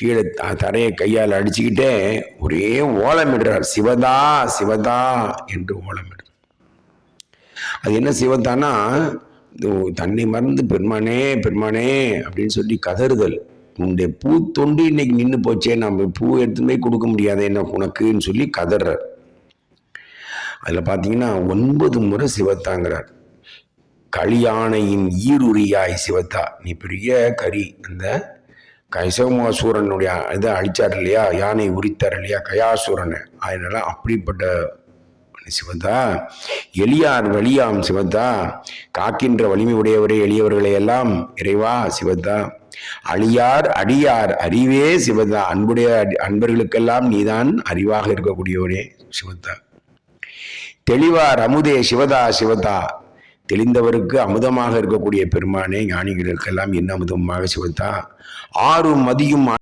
கீழே தரையை கையால் அடிச்சுக்கிட்டே ஒரே ஓலமிடுறார் சிவதா சிவதா என்று ஓலமிடுறார் அது என்ன சிவதானா தன்னை மறந்து பெருமானே பெருமானே அப்படின்னு சொல்லி கதறுதல். உன்னுடைய பூ தொண்டு இன்னைக்கு நின்று போச்சே நம்ம பூ எடுத்துன்னு போய் கொடுக்க முடியாதே என்ன உனக்குன்னு சொல்லி கதறார். அதில் பார்த்தீங்கன்னா ஒன்பது முறை சிவத்தாங்கிறார். கலியானையின் ஈருரியாய் சிவத்தா நீ பெரிய கரி அந்த கைசவமாசூரனுடைய இதை அழிச்சார் இல்லையா? யானை உரித்தார் இல்லையா? கயாசூரனை. அதனால அப்படிப்பட்ட சிவந்தா எளியார் வலியாம் சிவந்தா காக்கின்ற வலிமை உடையவரே எளியவர்களை எல்லாம் இறைவா சிவந்தா. அழியார் அடியார் அறிவே சிவந்தா. அன்புடைய அன்பர்களுக்கெல்லாம் நீதான் அறிவாக இருக்கக்கூடியவரே சிவந்தா. தெளிவார் அமுதே சிவதா சிவதா தெளிந்தவருக்கு அமுதமாக இருக்கக்கூடிய பெருமானே ஞானிகளுக்கெல்லாம் என்ன அமுதமாக சிவத்தா? ஆறும் மதியும்